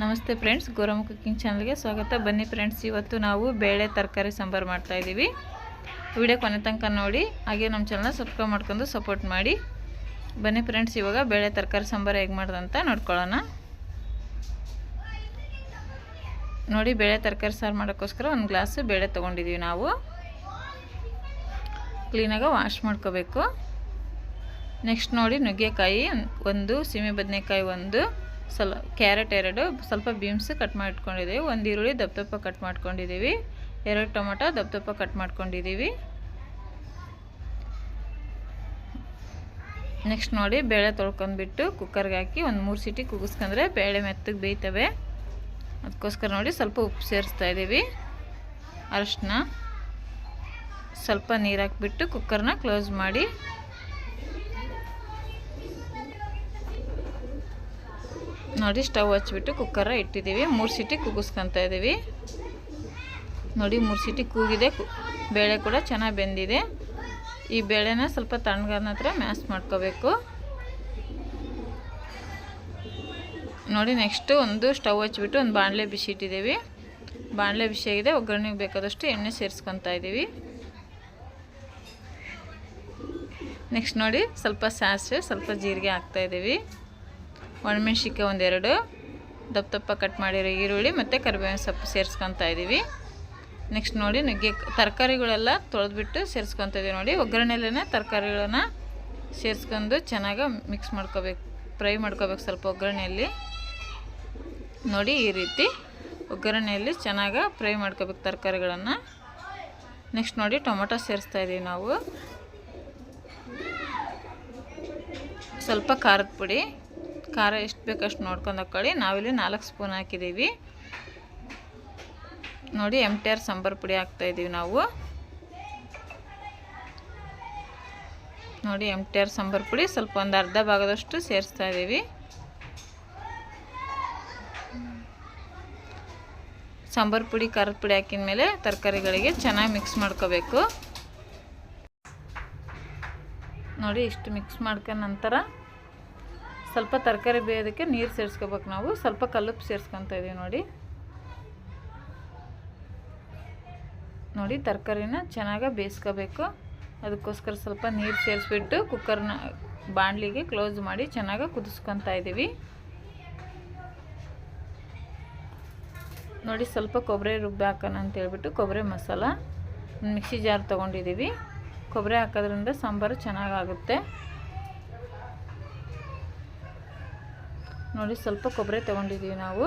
ನಮಸ್ತೆ friends Gowramma cooking ಚಾನಲ್ಗೆ ಸ್ವಾಗತ. ಬನ್ನಿ ಫ್ರೆಂಡ್ಸ್, ಇವತ್ತು ನಾವು ಬೇಳೆ ತರಕಾರಿ ಸಾಂಬಾರು ಮಾಡ್ತಾಯಿದ್ದೀವಿ ವಿಡಿಯೋ ಕೊನೆ ತನಕ ನೋಡಿ, ಹಾಗೆ ನಮ್ಮ ಚಾನಲ್ನ ಸಬ್ಸ್ಕ್ರೈಬ್ ಮಾಡ್ಕೊಂಡು ಸಪೋರ್ಟ್ ಮಾಡಿ. ಬನ್ನಿ ಫ್ರೆಂಡ್ಸ್, ಇವಾಗ ಬೇಳೆ ತರಕಾರಿ ಸಾಂಬಾರು ಹೇಗೆ ಮಾಡ್ದಂತ ನೋಡ್ಕೊಳ್ಳೋಣ. ನೋಡಿ, ಬೇಳೆ ತರಕಾರಿ ಸಾರು ಮಾಡೋಕ್ಕೋಸ್ಕರ ಒಂದು ಗ್ಲಾಸ್ ಬೇಳೆ ತೊಗೊಂಡಿದ್ದೀವಿ ನಾವು. ಕ್ಲೀನಾಗಿ ವಾಶ್ ಮಾಡ್ಕೋಬೇಕು. ನೆಕ್ಸ್ಟ್ ನೋಡಿ ನುಗ್ಗೆಕಾಯಿ ಒಂದು, ಸೀಮೆ ಬದನೆಕಾಯಿ ಒಂದು. ಸ್ವಲ್ ಕ್ಯಾರೆಟ್ ಎರಡು, ಸ್ವಲ್ಪ ಬೀನ್ಸ್ ಕಟ್ ಮಾಡಿ ಇಟ್ಕೊಂಡಿದ್ದೀವಿ ಒಂದು ಈರುಳ್ಳಿ ದಪ್ಪ ದಪ್ಪ ಕಟ್ ಮಾಡ್ಕೊಂಡಿದ್ದೀವಿ. ಎರಡು ಟೊಮೊಟೊ ದಪ್ಪ ದಪ್ಪ ಕಟ್ ಮಾಡ್ಕೊಂಡಿದ್ದೀವಿ. ನೆಕ್ಸ್ಟ್ ನೋಡಿ ಬೇಳೆ ತೊಳ್ಕೊಂಡ್ಬಿಟ್ಟು ಕುಕ್ಕರ್ಗೆ ಹಾಕಿ ಒಂದು ಮೂರು ಸಿಟಿ ಕುಗಿಸ್ಕೊಂಡ್ರೆ ಬೇಳೆ ಮೆತ್ತಗೆ ಬೇಯ್ತವೆ. ಅದಕ್ಕೋಸ್ಕರ ನೋಡಿ ಸ್ವಲ್ಪ ಉಪ್ಪು ಸೇರಿಸ್ತಾ ಇದ್ದೀವಿ. ಅರಶಿನ ಸ್ವಲ್ಪ ನೀರು ಹಾಕ್ಬಿಟ್ಟು ಕುಕ್ಕರ್ನ ಕ್ಲೋಸ್ ಮಾಡಿ ನೋಡಿ ಸ್ಟವ್ ಹಚ್ಬಿಟ್ಟು ಕುಕ್ಕರ ಇಟ್ಟಿದ್ದೀವಿ. ಮೂರು ಸೀಟಿ ಕುಗ್ಗಿಸ್ಕೊತಾ ಇದ್ದೀವಿ. ನೋಡಿ ಮೂರು ಸೀಟಿ ಕೂಗಿದೆ. ಬೇಳೆ ಕೂಡ ಚೆನ್ನಾಗಿ ಬೆಂದಿದೆ. ಈ ಬೇಳೆನ ಸ್ವಲ್ಪ ತಣ್ಣಗಾದ ನಂತರ ಮ್ಯಾಸ್ ಮಾಡ್ಕೋಬೇಕು. ನೋಡಿ ನೆಕ್ಸ್ಟು ಒಂದು ಸ್ಟವ್ ಹಚ್ಚಿಬಿಟ್ಟು ಒಂದು ಬಾಣಲೆ ಬಿಸಿ ಇಟ್ಟಿದ್ದೀವಿ. ಬಾಣಲೆ ಬಿಸಿಯಾಗಿದೆ ಒಗ್ಗರಣೆಗೆ ಬೇಕಾದಷ್ಟು ಎಣ್ಣೆ ಸೇರಿಸ್ಕೊತಾ ಇದ್ದೀವಿ. ನೆಕ್ಸ್ಟ್ ನೋಡಿ ಸ್ವಲ್ಪ ಸಾಸಿವೆ, ಸ್ವಲ್ಪ ಜೀರಿಗೆ ಹಾಕ್ತಾಯಿದ್ದೀವಿ ಒಣಮೆಣ್ಸಿಕಾಯಿ ಒಂದೆರಡು ದಪ್ಪ ದಪ್ಪ ಕಟ್ ಮಾಡಿರೋ ಈರುಳ್ಳಿ ಮತ್ತು ಕರಿಬೇವಿನ ಸೊಪ್ಪು ಸೇರಿಸ್ಕೊತಾ ಇದ್ದೀವಿ ನೆಕ್ಸ್ಟ್ ನೋಡಿ ನುಗ್ಗೆ ತರಕಾರಿಗಳೆಲ್ಲ ತೊಳೆದ್ಬಿಟ್ಟು ಸೇರಿಸ್ಕೊತಿದ್ದೀವಿ ನೋಡಿ. ಒಗ್ಗರಣೆಲ್ಲೇ ತರಕಾರಿಗಳನ್ನ ಸೇರಿಸ್ಕೊಂಡು ಚೆನ್ನಾಗಿ ಮಿಕ್ಸ್ ಮಾಡ್ಕೋಬೇಕು ಫ್ರೈ ಮಾಡ್ಕೋಬೇಕು ಸ್ವಲ್ಪ ಒಗ್ಗರಣೆಯಲ್ಲಿ. ನೋಡಿ ಈ ರೀತಿ ಒಗ್ಗರಣೆಯಲ್ಲಿ ಚೆನ್ನಾಗಿ ಫ್ರೈ ಮಾಡ್ಕೋಬೇಕು ತರಕಾರಿಗಳನ್ನು. ನೆಕ್ಸ್ಟ್ ನೋಡಿ ಟೊಮೊಟೊ ಸೇರಿಸ್ತಾ ಇದ್ದೀವಿ ನಾವು. ಸ್ವಲ್ಪ ಖಾರದ ಪುಡಿ. ಖಾರ ಎಷ್ಟು ಬೇಕಷ್ಟು ನೋಡ್ಕೊಂಡು ಹಾಕ್ಕೊಳ್ಳಿ ನಾವಿಲ್ಲಿ ನಾಲ್ಕು ಸ್ಪೂನ್ ಹಾಕಿದ್ದೀವಿ. ನೋಡಿ ಎಂ ಟಿ ಆರ್ ಸಾಂಬಾರು ಪುಡಿ ಹಾಕ್ತಾಯಿದ್ದೀವಿ ನಾವು. ನೋಡಿ ಎಂ ಟಿ ಆರ್ ಸಾಂಬಾರು ಪುಡಿ ಸ್ವಲ್ಪ ಒಂದು ಅರ್ಧ ಭಾಗದಷ್ಟು ಸೇರಿಸ್ತಾ ಇದ್ದೀವಿ. ಸಾಂಬಾರು ಪುಡಿ, ಖಾರದ ಪುಡಿ ಹಾಕಿದ ಮೇಲೆ ತರಕಾರಿಗಳಿಗೆ ಚೆನ್ನಾಗಿ ಮಿಕ್ಸ್ ಮಾಡ್ಕೋಬೇಕು. ನೋಡಿ, ಇಷ್ಟು ಮಿಕ್ಸ್ ಮಾಡ್ಕೊಂಡ ನಂತರ ಸ್ವಲ್ಪ ತರಕಾರಿ ಬೇಯೋದಕ್ಕೆ ನೀರು ಸೇರಿಸ್ಕೋಬೇಕು ನಾವು. ಸ್ವಲ್ಪ ಕಲ್ಲುಪ್ಪು ಸೇರಿಸ್ಕೊತಾ ಇದೀವಿ ನೋಡಿ. ನೋಡಿ ತರಕಾರಿನ ಚೆನ್ನಾಗಿ ಬೇಯಿಸ್ಕೋಬೇಕು. ಅದಕ್ಕೋಸ್ಕರ ಸ್ವಲ್ಪ ನೀರು ಸೇರಿಸ್ಬಿಟ್ಟು ಕುಕ್ಕರ್ನ ಬಾಣಲಿಗೆ ಕ್ಲೋಸ್ ಮಾಡಿ ಚೆನ್ನಾಗಿ ಕುದಿಸ್ಕೊತಾ ಇದ್ದೀವಿ ನೋಡಿ ಸ್ವಲ್ಪ ಕೊಬ್ಬರಿ ರುಬ್ಬಿ ಹಾಕೋಣ ಅಂತ ಹೇಳ್ಬಿಟ್ಟು ಕೊಬ್ಬರಿ ಮಸಾಲ. ಮಿಕ್ಸಿ ಜಾರ್ ತೊಗೊಂಡಿದ್ದೀವಿ. ಕೊಬ್ಬರಿ ಹಾಕೋದ್ರಿಂದ ಸಾಂಬಾರು ಚೆನ್ನಾಗಾಗುತ್ತೆ. ನೋಡಿ, ಸ್ವಲ್ಪ ಕೊಬ್ಬರಿ ತೊಗೊಂಡಿದ್ದೀವಿ ನಾವು.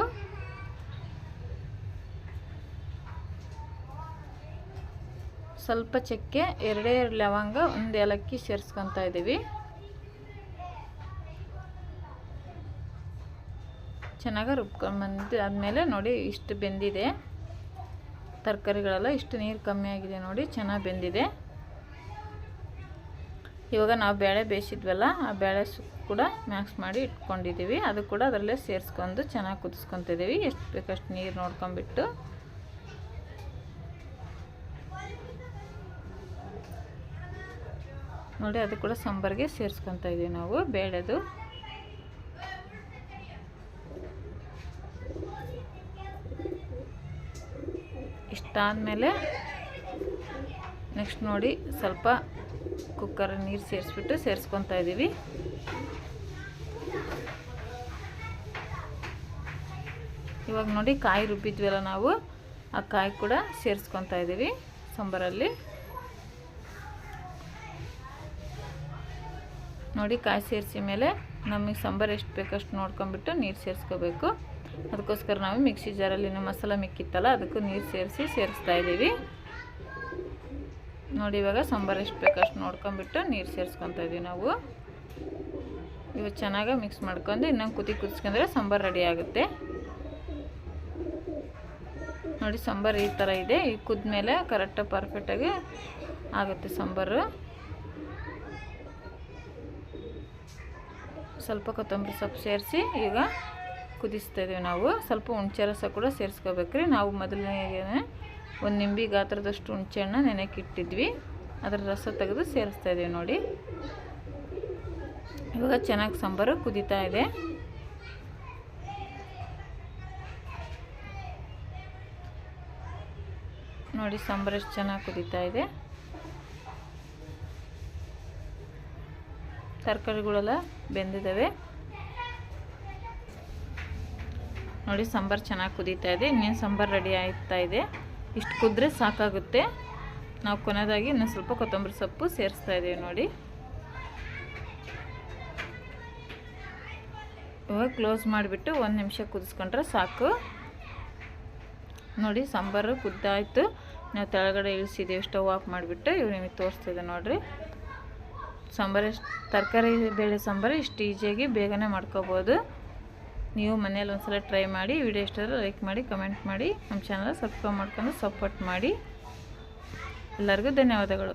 ಸ್ವಲ್ಪ ಚಕ್ಕೆ, ಎರಡೇ ಲವಂಗ, ಒಂದು ಏಲಕ್ಕಿ ಸೇರಿಸ್ಕೊತಾ ಇದ್ದೀವಿ ಚೆನ್ನಾಗಿ ರುಬ್ಕೊಂಡ್ಬಂದು ಆದಮೇಲೆ ನೋಡಿ, ಇಷ್ಟು ಬೆಂದಿದೆ. ತರಕಾರಿಗಳೆಲ್ಲ ಇಷ್ಟು ನೀರು ಕಮ್ಮಿ ಆಗಿದೆ ನೋಡಿ, ಚೆನ್ನಾಗಿ ಬೆಂದಿದೆ. ಇವಾಗ ನಾವು ಬೇಳೆ ಬೇಯಿಸಿದ್ವಲ್ಲ, ಆ ಬೇಳೆ ಕೂಡ ಮ್ಯಾಕ್ಸ್ ಮಾಡಿ ಇಟ್ಕೊಂಡಿದ್ದೀವಿ ಅದು ಕೂಡ ಅದರಲ್ಲೇ ಸೇರಿಸ್ಕೊಂಡು ಚೆನ್ನಾಗಿ ಕುದಿಸ್ಕೊತಿದ್ದೀವಿ ಎಷ್ಟು ಬೇಕಷ್ಟು ನೀರು ನೋಡ್ಕೊಂಬಿಟ್ಟು. ನೋಡಿ, ಅದು ಕೂಡ ಸಾಂಬಾರಿಗೆ ಸೇರಿಸ್ಕೊತಾ ಇದ್ದೀವಿ ನಾವು ಬೇಳೆದು. ಇಷ್ಟಾದಮೇಲೆ ನೆಕ್ಸ್ಟ್ ನೋಡಿ ಸ್ವಲ್ಪ ಕುಕ್ಕರ್ ನೀರು ಸೇರಿಸ್ಬಿಟ್ಟು ಸೇರಿಸ್ಕೊತಾ ಇದ್ದೀವಿ ಇವಾಗ ನೋಡಿ ಕಾಯಿ ರುಬ್ಬಿದ್ವಲ್ಲ ನಾವು, ಆ ಕಾಯಿ ಕೂಡ ಸೇರಿಸ್ಕೊತಾ ಇದ್ದೀವಿ ಸಾಂಬಾರಲ್ಲಿ. ನೋಡಿ ಕಾಯಿ ಸೇರಿಸಿ ಮೇಲೆ ನಮಗೆ ಸಾಂಬಾರು ಎಷ್ಟು ಬೇಕಷ್ಟು ನೋಡ್ಕೊಂಬಿಟ್ಟು ನೀರು ಸೇರಿಸ್ಕೋಬೇಕು. ಅದಕ್ಕೋಸ್ಕರ ನಾವು ಮಿಕ್ಸಿ ಜಾರಲ್ಲಿ ಮಸಾಲ ಮಿಕ್ಕಿತ್ತಲ್ಲ, ಅದಕ್ಕೂ ನೀರು ಸೇರಿಸಿ ಸೇರಿಸ್ತಾ ಇದ್ದೀವಿ ನೋಡಿ, ಇವಾಗ ಸಾಂಬಾರು ಎಷ್ಟು ಬೇಕಷ್ಟು ನೋಡ್ಕೊಂಬಿಟ್ಟು ನೀರು ಸೇರಿಸ್ಕೊತಾ ಇದ್ದೀವಿ ನಾವು. ಇವಾಗ ಚೆನ್ನಾಗಿ ಮಿಕ್ಸ್ ಮಾಡ್ಕೊಂಡು ಇನ್ನೊಂದು ಕುದಿ ಕುದಿಸ್ಕೊಂಡ್ರೆ ಸಾಂಬಾರು ರೆಡಿ ಆಗುತ್ತೆ. ನೋಡಿ, ಸಾಂಬಾರು ಈ ಥರ ಇದೆ. ಈ ಕುದ್ಮೇಲೆ ಕರೆಕ್ಟಾಗಿ ಪರ್ಫೆಕ್ಟಾಗಿ ಆಗುತ್ತೆ ಸಾಂಬಾರು. ಸ್ವಲ್ಪ ಕೊತ್ತಂಬರಿ ಸೊಪ್ಪು ಸೇರಿಸಿ ಈಗ ಕುದಿಸ್ತಾ ಇದ್ದೀವಿ ನಾವು. ಸ್ವಲ್ಪ ಹುಣಸೆ ರಸ ಕೂಡ ಸೇರಿಸ್ಕೋಬೇಕ್ರಿ. ನಾವು ಮೊದಲನೇ ಒಂದು ನಿಂಬೆ ಗಾತ್ರದಷ್ಟು ಹುಣಸೆಹಣ್ಣ ನೆನೆಕಿಟ್ಟಿದ್ವಿ. ಅದರ ರಸ ತೆಗೆದು ಸೇರಿಸ್ತಾ ಇದ್ದೀವಿ ನೋಡಿ. ಇವಾಗ ಚೆನ್ನಾಗಿ ಸಾಂಬಾರು ಕುದೀತಾ ಇದೆ. ನೋಡಿ ಸಾಂಬಾರು ಎಷ್ಟು ಚೆನ್ನಾಗಿ ಕುದೀತಾ ಇದೆ. ತರಕಾರಿಗಳೆಲ್ಲ ಬೆಂದಿದ್ದಾವೆ ನೋಡಿ ಸಾಂಬಾರು ಚೆನ್ನಾಗಿ ಕುದೀತಾ ಇದೆ. ಇನ್ನೇನು ಸಾಂಬಾರು ರೆಡಿ ಆಗ್ತಾ ಇದೆ. ಇಷ್ಟು ಕುದ್ರೆ ಸಾಕಾಗುತ್ತೆ. ನಾವು ಕೊನೆಯದಾಗಿ ಇನ್ನೂ ಸ್ವಲ್ಪ ಕೊತ್ತಂಬರಿ ಸೊಪ್ಪು ಸೇರಿಸ್ತಾ ಇದ್ದೀವಿ ನೋಡಿ. ಇವಾಗ ಕ್ಲೋಸ್ ಮಾಡಿಬಿಟ್ಟು ಒಂದು ನಿಮಿಷ ಕುದಿಸ್ಕೊಂಡ್ರೆ ಸಾಕು. ನೋಡಿ, ಸಾಂಬಾರು ಕುದ್ದಾಯಿತು. ನಾವು ತೆಳಗಡೆ ಇಳಿಸಿದ್ದೀವಿ ಸ್ಟವ್ ಆಫ್ ಮಾಡಿಬಿಟ್ಟು. ಇವು ನಿಮಗೆ ತೋರಿಸ್ತಿದೆ ನೋಡಿರಿ. ಸಾಂಬಾರು ತರಕಾರಿ ಬೇಳೆ ಸಾಂಬಾರು ಇಷ್ಟು ಈಜಿಯಾಗಿ ಬೇಗನೆ ಮಾಡ್ಕೋಬೋದು. ನೀವು ಮನೇಲಿ ಒಂದ್ಸಲ ಟ್ರೈ ಮಾಡಿ ವಿಡಿಯೋ ಇಷ್ಟ ಲೈಕ್ ಮಾಡಿ ಕಮೆಂಟ್ ಮಾಡಿ. ನಮ್ಮ ಚಾನಲ್ ಸಬ್ಸ್ಕ್ರೈಬ್ ಮಾಡ್ಕೊಂಡು ಸಪೋರ್ಟ್ ಮಾಡಿ. ಎಲ್ಲರಿಗೂ ಧನ್ಯವಾದಗಳು.